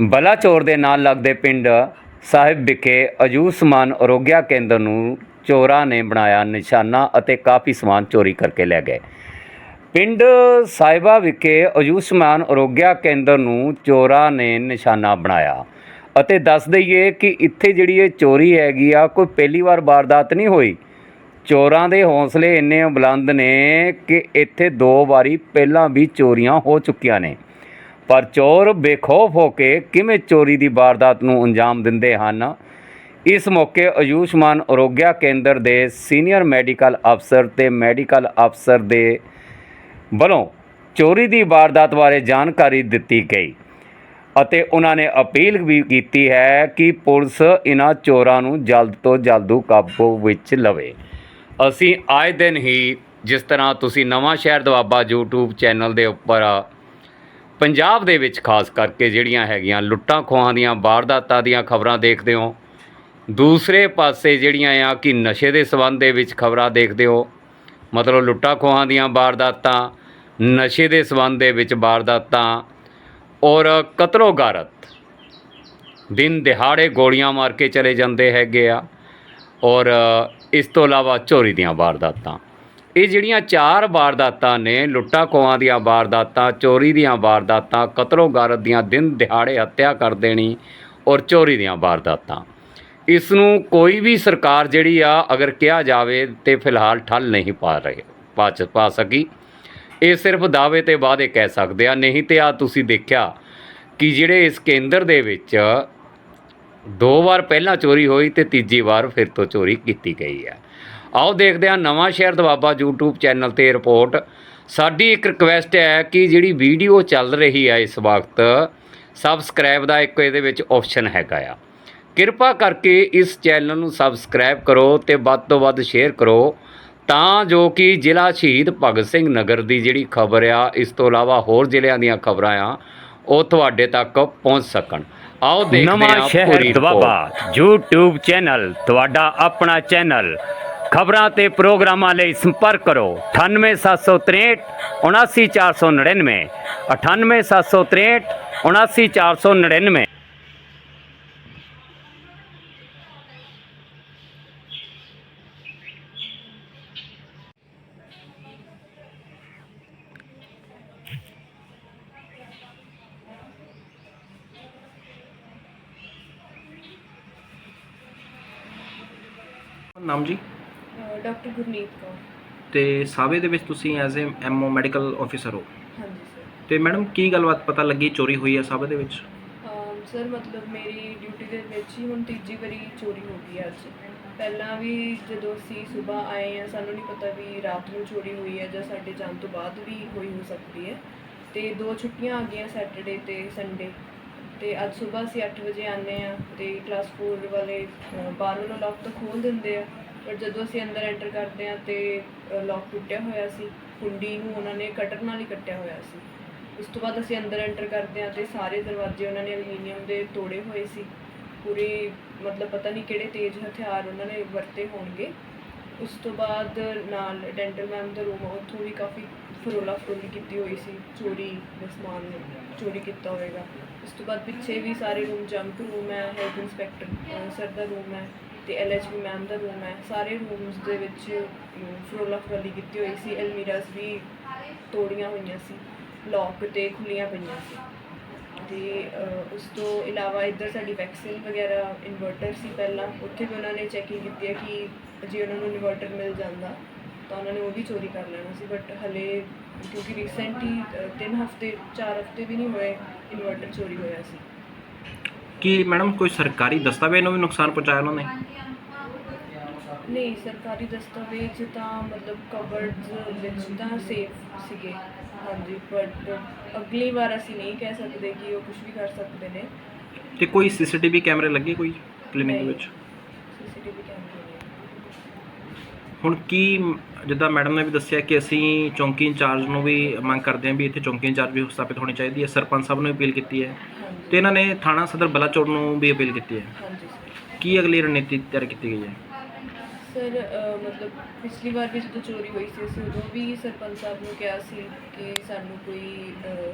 ਬਲਾਚੌਰ ਦੇ ਨਾਲ ਲੱਗਦੇ ਪਿੰਡ ਸਾਹਿਬ ਵਿਖੇ ਅਯੁਸ਼ਮਾਨ ਅਰੋਗਿਆ ਕੇਂਦਰ ਨੂੰ ਚੋਰਾਂ ਨੇ ਬਣਾਇਆ ਨਿਸ਼ਾਨਾ ਅਤੇ ਕਾਫੀ ਸਮਾਨ ਚੋਰੀ ਕਰਕੇ ਲੈ ਗਏ। ਪਿੰਡ ਸਾਹਿਬਾ ਵਿਖੇ ਅਯੁਸ਼ਮਾਨ ਅਰੋਗਿਆ ਕੇਂਦਰ ਨੂੰ ਚੋਰਾਂ ਨੇ ਨਿਸ਼ਾਨਾ ਬਣਾਇਆ ਅਤੇ ਦੱਸ ਦਈਏ ਕਿ ਇੱਥੇ ਜਿਹੜੀ ਇਹ ਚੋਰੀ ਹੈਗੀ ਆ, ਕੋਈ ਪਹਿਲੀ ਵਾਰ ਵਾਰਦਾਤ ਨਹੀਂ ਹੋਈ। ਚੋਰਾਂ ਦੇ ਹੌਸਲੇ ਇੰਨੇ ਬੁਲੰਦ ਨੇ ਕਿ ਇੱਥੇ ਦੋ ਵਾਰੀ ਪਹਿਲਾਂ ਵੀ ਚੋਰੀਆਂ ਹੋ ਚੁੱਕੀਆਂ ਨੇ। ਪਰ ਚੋਰ ਬੇਖੌਫ ਹੋ ਕੇ ਕਿਵੇਂ ਚੋਰੀ ਦੀ ਵਾਰਦਾਤ ਨੂੰ ਅੰਜਾਮ ਦਿੰਦੇ ਹਨ? ਇਸ ਮੌਕੇ ਆਯੁਸ਼ਮਾਨ ਅਰੋਗਿਆ ਕੇਂਦਰ ਦੇ ਸੀਨੀਅਰ ਮੈਡੀਕਲ ਅਫਸਰ ਤੇ ਮੈਡੀਕਲ ਅਫਸਰ ਦੇ ਵੱਲੋਂ ਚੋਰੀ ਦੀ ਵਾਰਦਾਤ ਬਾਰੇ ਜਾਣਕਾਰੀ ਦਿੱਤੀ ਗਈ ਅਤੇ ਉਹਨਾਂ ਨੇ ਅਪੀਲ ਵੀ ਕੀਤੀ ਹੈ ਕਿ ਪੁਲਿਸ ਇਹਨਾਂ ਚੋਰਾਂ ਨੂੰ ਜਲਦ ਤੋਂ ਜਲਦ ਕਾਬੂ ਵਿੱਚ ਲਵੇ। ਅਸੀਂ ਆਏ ਦਿਨ ਹੀ ਜਿਸ ਤਰ੍ਹਾਂ ਤੁਸੀਂ ਨਵਾਂ ਸ਼ਹਿਰ ਦਵਾਬਾ YouTube ਚੈਨਲ ਦੇ ਉੱਪਰ ਪੰਜਾਬ ਦੇ ਵਿੱਚ ਖਾਸ ਕਰਕੇ ਜਿਹੜੀਆਂ ਹੈਗੀਆਂ ਲੁੱਟਾਂ ਖੋਹਾਂ ਦੀਆਂ, ਵਾਰਦਾਤਾਂ ਦੀਆਂ ਖਬਰਾਂ ਦੇਖਦੇ ਹੋ। ਦੂਸਰੇ ਪਾਸੇ ਜਿਹੜੀਆਂ ਆ ਕਿ ਨਸ਼ੇ ਦੇ ਸਬੰਧ ਦੇ ਵਿੱਚ ਖਬਰਾਂ ਦੇਖਦੇ ਹੋ। ਮਤਲਬ ਲੁੱਟਾਂ ਖੋਹਾਂ ਦੀਆਂ ਵਾਰਦਾਤਾਂ, ਨਸ਼ੇ ਦੇ ਸਬੰਧ ਦੇ ਵਿੱਚ ਵਾਰਦਾਤਾਂ ਔਰ ਕਤਲੋ ਗਾਰਤ। ਦਿਨ ਦਿਹਾੜੇ ਗੋਲੀਆਂ ਮਾਰ ਕੇ ਚਲੇ ਜਾਂਦੇ ਹੈਗੇ ਆ ਔਰ ਇਸ ਤੋਂ ਇਲਾਵਾ ਚੋਰੀ ਦੀਆਂ ਵਾਰਦਾਤਾਂ। ਇਹ ਜਿਹੜੀਆਂ ਚਾਰ ਵਾਰਦਾਤਾਂ ਨੇ, ਲੁੱਟਾਂ ਖੋਹਾਂ ਦੀਆਂ ਵਾਰਦਾਤਾਂ, ਚੋਰੀ ਦੀਆਂ ਵਾਰਦਾਤਾਂ, ਕਤਲੋ ਗਾਰਤ ਦੀਆਂ ਦਿਨ ਦਿਹਾੜੇ ਹੱਤਿਆ ਕਰ ਦੇਣੀ ਔਰ ਚੋਰੀ ਦੀਆਂ ਵਾਰਦਾਤਾਂ। ਇਸ ਨੂੰ ਕੋਈ ਵੀ ਸਰਕਾਰ ਜਿਹੜੀ ਆ, ਅਗਰ ਕਿਹਾ ਜਾਵੇ ਤੇ ਫਿਲਹਾਲ ਠੱਲ ਨਹੀਂ ਪਾ ਰਹੇ, ਪਾ ਪਾ ਸਕੀ। ਇਹ ਸਿਰਫ ਦਾਅਵੇ ਤੇ ਵਾਅਦੇ ਕਹਿ ਸਕਦੇ ਆ, ਨਹੀਂ ਤੇ ਆ ਤੁਸੀਂ ਦੇਖਿਆ ਕਿ ਜਿਹੜੇ ਇਸ ਕੇਂਦਰ ਦੇ ਵਿੱਚ ਦੋ ਵਾਰ ਪਹਿਲਾਂ ਚੋਰੀ ਹੋਈ ਤੇ ਤੀਜੀ ਵਾਰ ਫਿਰ ਤੋਂ ਚੋਰੀ ਕੀਤੀ ਗਈ ਹੈ। ਆਓ ਦੇਖਦੇ ਹਾਂ ਨਵਾਂ ਸ਼ਹਿਰ ਦਵਾਬਾ YouTube ਚੈਨਲ ਤੇ ਰਿਪੋਰਟ। ਸਾਡੀ ਇੱਕ ਰਿਕਵੈਸਟ ਹੈ ਕਿ ਜਿਹੜੀ ਵੀਡੀਓ ਚੱਲ ਰਹੀ ਹੈ ਇਸ ਵਕਤ ਸਬਸਕ੍ਰਾਈਬ ਦਾ ਇੱਕ ਇਹਦੇ ਵਿੱਚ ਆਪਸ਼ਨ ਹੈਗਾ ਆ। ਕਿਰਪਾ ਕਰਕੇ ਇਸ ਚੈਨਲ ਨੂੰ ਸਬਸਕ੍ਰਾਈਬ ਕਰੋ ਤੇ ਵੱਧ ਤੋਂ ਵੱਧ ਸ਼ੇਅਰ ਕਰੋ ਤਾਂ ਜੋ ਕਿ ਜ਼ਿਲ੍ਹਾ ਸ਼ਹੀਦ ਭਗਤ ਸਿੰਘ ਨਗਰ ਦੀ ਜਿਹੜੀ ਖਬਰ ਆ, ਇਸ ਤੋਂ ਇਲਾਵਾ ਹੋਰ ਜ਼ਿਲ੍ਹਿਆਂ ਦੀਆਂ ਖਬਰਾਂ ਆ, ਉਹ ਤੁਹਾਡੇ ਤੱਕ ਪਹੁੰਚ ਸਕਣ। ਆਓ ਦੇਖਦੇ ਹਾਂ ਨਵਾਂ ਸ਼ਹਿਰ ਦਵਾਬਾ YouTube ਚੈਨਲ ਤੁਹਾਡਾ ਆਪਣਾ ਚੈਨਲ ਖਬਰਾਂ ਤੇ ਪ੍ਰੋਗਰਾਮਾਂ ਲਈ ਸੰਪਰਕ ਕਰੋ। 98763 79499 98763 79499 ਨਾਮ ਜੀ? ਡਾਕਟਰ ਗੁਰਨੀਤ ਕੌਰ। ਤੇ ਸਾਵੇ ਦੇ ਵਿੱਚ ਤੁਸੀਂ as a MO medical officer ਹੋ? ਹਾਂਜੀ ਸਰ। ਤੇ ਮੈਡਮ ਕੀ ਗੱਲਬਾਤ ਪਤਾ ਲੱਗੀ ਚੋਰੀ ਹੋਈ ਹੈ ਸਾਵੇ ਦੇ ਵਿੱਚ? ਅਮ ਸਰ ਮਤਲਬ ਮੇਰੀ ਡਿਊਟੀ ਦੇ ਵਿੱਚ ਹੀ ਹੁਣ ਤੀਜੀ ਵਾਰੀ ਚੋਰੀ ਹੋ ਗਈ ਹੈ ਅੱਜ। ਪਹਿਲਾਂ ਵੀ ਜਦੋਂ ਅਸੀਂ ਸਵੇਰ ਆਏ ਆ ਸਾਨੂੰ ਨਹੀਂ ਪਤਾ ਵੀ ਰਾਤ ਨੂੰ ਚੋਰੀ ਹੋਈ ਹੈ ਜਾਂ ਸਾਡੇ ਜਾਣ ਤੋਂ ਬਾਅਦ ਵੀ ਹੋਈ ਹੋ ਸਕਦੀ ਹੈ ਤੇ ਦੋ ਛੁੱਟੀਆਂ ਆ ਗਈਆਂ ਸੈਟਰਡੇ ਤੇ ਸੰਡੇ ਤੇ ਅੱਜ ਸਵੇਰ ਅਸੀਂ 8 ਵਜੇ ਆਨੇ ਆ ਤੇ ਕਲਾਸ 4 ਵਾਲੇ ਅ, ਬਾਹਰੋਂ ਨੂੰ ਲੌਕ ਤਾਂ ਖੋਲ ਦਿੰਦੇ ਆ ਪਰ ਜਦੋਂ ਅਸੀਂ ਅੰਦਰ ਐਂਟਰ ਕਰਦੇ ਆ ਤੇ ਲੌਕ ਟੁੱਟਿਆ ਹੋਇਆ ਸੀ ਕੁੰਡੀ ਨੂੰ ਉਹਨਾਂ ਨੇ ਕਟਰ ਨਾਲ ਹੀ ਕੱਟਿਆ ਹੋਇਆ ਸੀ। ਉਸ ਤੋਂ ਬਾਅਦ ਅਸੀਂ ਅੰਦਰ ਐਂਟਰ ਕਰਦੇ ਹਾਂ ਤੇ ਸਾਰੇ ਦਰਵਾਜ਼ੇ ਉਹਨਾਂ ਨੇ ਐਲੂਮੀਨੀਅਮ ਦੇ ਤੋੜੇ ਹੋਏ ਸੀ। ਪੂਰੀ ਮਤਲਬ ਪਤਾ ਨਹੀਂ ਕਿਹੜੇ ਤੇਜ਼ ਹਥਿਆਰ ਉਹਨਾਂ ਨੇ ਵਰਤੇ ਹੋਣਗੇ। ਉਸ ਤੋਂ ਬਾਅਦ ਨਾਲ ਡੈਂਟਲ ਮੈਮ ਦਾ ਰੂਮ ਉੱਥੋਂ ਵੀ ਕਾਫੀ ਫਰੋਲਾ ਫਰੋਲੀ ਕੀਤੀ ਹੋਈ ਸੀ ਚੋਰੀ ਦਾ ਸਮਾਨ ਚੋਰੀ ਕੀਤਾ ਹੋਏਗਾ ਉਸ ਤੋਂ ਬਾਅਦ ਪਿੱਛੇ ਵੀ ਸਾਰੇ ਰੂਮ ਜੰਪ ਰੂਮ ਹੈ ਹੈਲਥ ਇੰਸਪੈਕਟਰ ਸਰ ਦਾ ਰੂਮ ਹੈ ਤੇ ਐਲਐਚਬੀ ਮੈਮ ਦਾ ਰੂਮ ਹੈ। ਸਾਰੇ ਰੂਮਸ ਦੇ ਵਿੱਚ ਅਮ, ਫਰੋਲਾ ਫਰੋਲੀ ਕੀਤੀ ਹੋਈ ਸੀ ਐਲਮੀਰਾਸ ਵੀ ਤੋੜੀਆਂ ਹੋਈਆਂ ਸੀ ਲੌਕ ਤੇ ਖੁੱਲੀਆਂ ਪਈਆਂ ਸੀ। ਤੇ ਉਸ ਤੋਂ ਇਲਾਵਾ ਇੱਧਰ ਸਾਡੀ ਵੈਕਸੀਨ ਵਗੈਰਾ ਇਨਵਰਟਰ ਸੀ ਪਹਿਲਾਂ ਉੱਥੇ ਵੀ ਉਹਨਾਂ ਨੇ ਚੈਕਿੰਗ ਕੀਤੀ ਹੈ ਕਿ ਜੇ ਉਹਨਾਂ ਨੂੰ ਇਨਵਰਟਰ ਮਿਲ ਜਾਂਦਾ। ਤਾਂ ਉਹਨਾਂ ਨੇ ਉਹ ਵੀ ਚੋਰੀ ਕਰ ਲੈਣਾ ਸੀ ਬਟ ਹਲੇ ਕਿਉਂਕਿ ਰੀਸੈਂਟਲੀ 3 ਹਫ਼ਤੇ 4 ਹਫ਼ਤੇ ਵੀ ਨਹੀਂ ਹੋਏ ਇਨਵਰਟਰ ਚੋਰੀ ਹੋਇਆ ਸੀ। ਕੀ ਮੈਡਮ ਕੋਈ ਸਰਕਾਰੀ ਦਸਤਾਵੇਜ਼ ਨੂੰ ਵੀ ਨੁਕਸਾਨ ਪਹੁੰਚਾਇਆ ਉਹਨਾਂ ਨੇ? ਨਹੀਂ ਸਰਕਾਰੀ ਦਸਤਾਵੇਜ਼ ਤਾਂ ਮਤਲਬ ਕਵਰਡ ਵਿੱਚ ਤਾਂ ਸੇਫ ਸੀਗੇ। ਹਾਂਜੀ ਬਟ ਅਗਲੀ ਵਾਰ ਅਸੀਂ ਨਹੀਂ ਕਹਿ ਸਕਦੇ ਕਿ ਉਹ ਕੁਝ ਵੀ ਕਰ ਸਕਦੇ ਨੇ। ਤੇ ਕੋਈ ਸੀਸੀਟੀਵੀ ਕੈਮਰੇ ਲੱਗੇ ਕੋਈ ਕਲੀਨਿਕ ਦੇ ਵਿੱਚ? ਸੀਸੀਟੀਵੀ ਕੈਮਰੇ ਨੇ ਹੁਣ ਕੀ ਜਿੱਦਾਂ ਮੈਡਮ ਨੇ ਵੀ ਦੱਸਿਆ ਕਿ ਅਸੀਂ ਚੌਂਕੀ ਇੰਚਾਰਜ ਨੂੰ ਵੀ ਮੰਗ ਕਰਦੇ ਹਾਂ ਵੀ ਇੱਥੇ ਚੌਂਕੀ ਇੰਚਾਰਜ ਵੀ ਸਥਾਪਿਤ ਹੋਣੀ ਚਾਹੀਦੀ ਹੈ ਸਰਪੰਚ ਸਾਹਿਬ ਨੂੰ ਵੀ ਅਪੀਲ ਕੀਤੀ ਹੈ। ਤੇ ਇਹਨਾਂ ਨੇ ਥਾਣਾ ਸਦਰ ਬਲਾਚੌਰ ਨੂੰ ਵੀ ਅਪੀਲ ਕੀਤੀ ਹੈ। ਹਾਂਜੀ ਕੀ ਅਗਲੀ ਰਣਨੀਤੀ ਤਿਆਰ ਕੀਤੀ ਗਈ ਹੈ? ਸਰ ਮਤਲਬ ਪਿਛਲੀ ਵਾਰ ਵੀ ਜਦੋਂ ਚੋਰੀ ਹੋਈ ਸੀ ਅਸੀਂ ਉਦੋਂ ਵੀ ਸਰਪੰਚ ਸਾਹਿਬ ਨੂੰ ਕਿਹਾ ਸੀ ਕਿ ਸਾਨੂੰ ਕੋਈ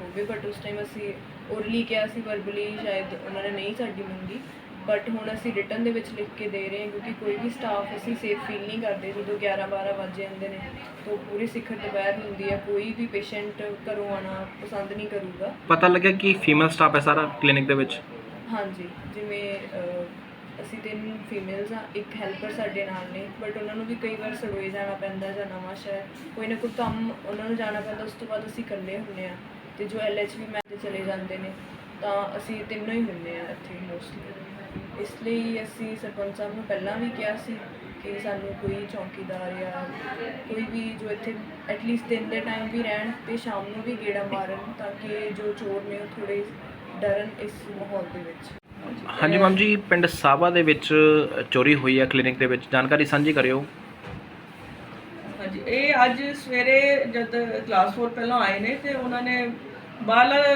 ਹੋਵੇ ਬਟ ਉਸ ਟਾਈਮ ਅਸੀਂ ਓਰਲੀ ਕਿਹਾ ਸੀ ਵਰਬਲੀ ਸ਼ਾਇਦ ਉਹਨਾਂ ਨੇ ਨਹੀਂ ਸਾਡੀ ਮੰਗੀ। ਬਟ ਹੁਣ ਅਸੀਂ ਰਿਟਰਨ ਦੇ ਵਿੱਚ ਲਿਖ ਕੇ ਦੇ ਰਹੇ ਹਾਂ ਕਿਉਂਕਿ ਕੋਈ ਵੀ ਸਟਾਫ ਅਸੀਂ ਸੇਫ ਫੀਲ ਨਹੀਂ ਕਰਦੇ ਜਦੋਂ 11 12 ਵਜ ਜਾਂਦੇ ਨੇ ਤਾਂ ਪੂਰੀ ਸਿਖਰ ਦੁਪਹਿਰ ਹੁੰਦੀ ਹੈ ਕੋਈ ਵੀ ਪੇਸ਼ੈਂਟ ਘਰੋਂ ਆਉਣਾ ਪਸੰਦ ਨਹੀਂ ਕਰੂਗਾ। ਪਤਾ ਲੱਗਿਆ ਕਿ ਫੀਮੇਲ ਸਟਾਫ ਹੈ ਸਾਰਾ ਕਲੀਨਿਕ ਦੇ ਵਿੱਚ? ਹਾਂਜੀ ਜਿਵੇਂ ਅਹ, ਅਸੀਂ ਤਿੰਨ ਫੀਮੇਲਸ ਆ ਇੱਕ ਹੈਲਪਰ ਸਾਡੇ ਨਾਲ ਨੇ ਬਟ ਉਹਨਾਂ ਨੂੰ ਵੀ ਕਈ ਵਾਰ ਸਰੋਏ ਜਾਣਾ ਪੈਂਦਾ ਜਾਂ ਨਵਾਂ ਸ਼ਹਿਰ, ਕੋਈ ਨਾ ਕੋਈ ਕੰਮ ਉਹਨਾਂ ਨੂੰ ਜਾਣਾ ਪੈਂਦਾ, ਉਸ ਤੋਂ ਬਾਅਦ ਅਸੀਂ ਇਕੱਲੇ ਹੁੰਦੇ ਆ ਤੇ ਜੋ ਐਲਐਚਬੀ ਮੈਂ ਤੇ ਚਲੇ ਜਾਂਦੇ ਨੇ, ਤਾਂ ਅਸੀਂ ਤਿੰਨੋਂ ਹੀ ਹੁੰਦੇ ਆ ਇੱਥੇ ਮੋਸਟਲੀ ਇਸ ਲਈ ਅਸੀਂ ਸਰਪੰਚ ਸਾਹਿਬ ਨੂੰ ਪਹਿਲਾਂ ਵੀ ਕਿਹਾ ਸੀ ਕਿ ਸਾਨੂੰ ਕੋਈ ਚੌਕੀਦਾਰ ਜਾਂ ਕੋਈ ਵੀ ਜੋ ਇੱਥੇ ਐਟਲੀਸਟ ਦਿਨ ਦੇ ਟਾਈਮ ਵੀ ਰਹਿਣ ਤੇ ਸ਼ਾਮ ਨੂੰ ਵੀ ਗੇੜਾ ਮਾਰਨ ਤਾਂ ਕਿ ਜੋ ਚੋਰ ਨੇ ਉਹ ਥੋੜੇ ਡਰਨ ਇਸ ਮਾਹੌਲ ਦੇ ਵਿੱਚ। ਹਾਂਜੀ ਮੈਮ ਜੀ ਪਿੰਡ ਸਾਬਾ ਦੇ ਵਿੱਚ ਚੋਰੀ ਹੋਈ ਹੈ ਕਲੀਨਿਕ ਦੇ ਵਿੱਚ। ਜਾਣਕਾਰੀ ਸਾਂਝੀ ਕਰਿਓ। ਹਾਂਜੀ ਇਹ ਅੱਜ ਸਵੇਰੇ ਜਦ ਕਲਾਸ 4 ਪਹਿਲਾਂ ਆਏ ਨੇ ਤੇ ਉਹਨਾਂ ਨੇ ਬਾਹਰਲਾ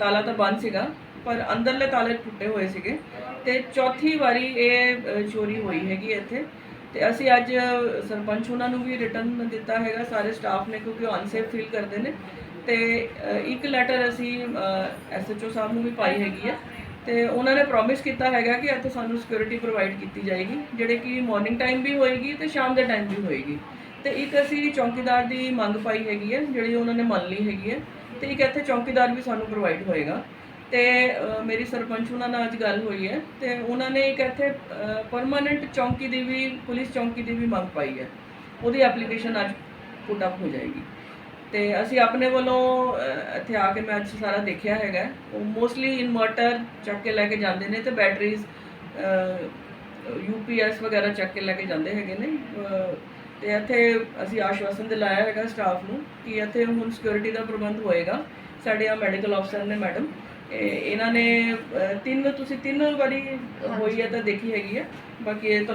ਤਾਲਾ ਤਾਂ ਬੰਦ ਸੀਗਾ ਪਰ ਅੰਦਰਲੇ ਤਾਲੇ ਟੁੱਟੇ ਹੋਏ ਸੀਗੇ। ਤੇ ਚੌਥੀ ਵਾਰੀ ਇਹ ਚੋਰੀ ਹੋਈ ਹੈਗੀ ਇੱਥੇ। ਤੇ ਅਸੀਂ ਅੱਜ ਸਰਪੰਚ ਉਹਨਾਂ ਨੂੰ ਵੀ ਰਿਟਰਨ ਦਿੱਤਾ ਹੈਗਾ ਸਾਰੇ ਸਟਾਫ ਨੇ ਕਿਉਂਕਿ ਉਹ ਅਨਸੇਫ ਫੀਲ ਕਰਦੇ ਨੇ। ਤੇ ਇੱਕ ਲੈਟਰ ਅਸੀਂ ਐਸਐਚਓ ਸਾਹਿਬ ਨੂੰ ਵੀ ਪਾਈ ਹੈਗੀ ਹੈ। ਤੇ ਉਹਨਾਂ ਨੇ ਪ੍ਰੋਮਿਸ ਕੀਤਾ ਹੈਗਾ ਕਿ ਇੱਥੇ ਸਾਨੂੰ ਸਿਕਿਉਰਿਟੀ ਪ੍ਰੋਵਾਈਡ ਕੀਤੀ ਜਾਏਗੀ, ਜਿਹੜੇ ਕਿ ਮਾਰਨਿੰਗ ਟਾਈਮ ਵੀ ਹੋਏਗੀ ਤੇ ਸ਼ਾਮ ਦੇ ਟਾਈਮ ਵੀ ਹੋਏਗੀ। ਤੇ ਇੱਕ ਅਸੀਂ ਚੌਕੀਦਾਰ ਦੀ ਮੰਗ ਪਾਈ ਹੈਗੀ ਹੈ, ਜਿਹੜੀ ਉਹਨਾਂ ਨੇ ਮੰਨ ਲਈ ਹੈਗੀ ਹੈ, ਤੇ ਇੱਕ ਇੱਥੇ ਚੌਕੀਦਾਰ ਵੀ ਸਾਨੂੰ ਪ੍ਰੋਵਾਈਡ ਹੋਏਗਾ। ਤੇ ਮੇਰੀ ਸਰਪੰਚ ਉਹਨਾਂ ਨਾਲ ਅੱਜ ਗੱਲ ਹੋਈ ਹੈ, ਤੇ ਉਹਨਾਂ ਨੇ ਇੱਕ ਇੱਥੇ ਪਰਮਾਨੈਂਟ ਚੌਂਕੀ ਦੀ ਵੀ, ਪੁਲਿਸ ਚੌਂਕੀ ਦੀ ਵੀ ਮੰਗ ਪਾਈ ਹੈ। ਉਹਦੀ ਐਪਲੀਕੇਸ਼ਨ ਅੱਜ ਪੁੱਟ ਅਪ ਹੋ ਜਾਏਗੀ। ਤੇ ਅਸੀਂ ਆਪਣੇ ਵੱਲੋਂ ਇੱਥੇ ਆ ਕੇ ਮੈਂ ਅੱਜ ਸਾਰਾ ਦੇਖਿਆ ਹੈਗਾ। ਉਹ ਮੋਸਟਲੀ ਇਨਵਰਟਰ ਚੱਕ ਕੇ ਲੈ ਕੇ ਜਾਂਦੇ ਨੇ ਤੇ ਬੈਟਰੀਜ਼ ਯੂਪੀਐਸ ਵਗੈਰਾ ਚੱਕ ਕੇ ਲੈ ਕੇ ਜਾਂਦੇ ਹੈਗੇ ਨੇ। ਅ, ਤੇ ਇੱਥੇ ਅਸੀਂ ਆਸ਼ਵਾਸਨ ਦਿਲਾਇਆ ਹੈਗਾ ਸਟਾਫ ਨੂੰ ਕਿ ਇੱਥੇ ਹੁਣ ਸਿਕਿਉਰਿਟੀ ਦਾ ਪ੍ਰਬੰਧ ਹੋਏਗਾ। ਸਾਡੇ ਆ ਮੈਡੀਕਲ ਅਫਸਰ ਨੇ ਮੈਡਮ ਇਹਨਾਂ ਨੇ ਤਿੰਨ ਤੁਸੀਂ ਤਿੰਨ ਵਾਰੀ ਹੋਈ ਹੈ ਤਾਂ ਦੇਖੀ ਹੈਗੀ ਹੈ। ਬਾਕੀ ਇਹ ਤਾਂ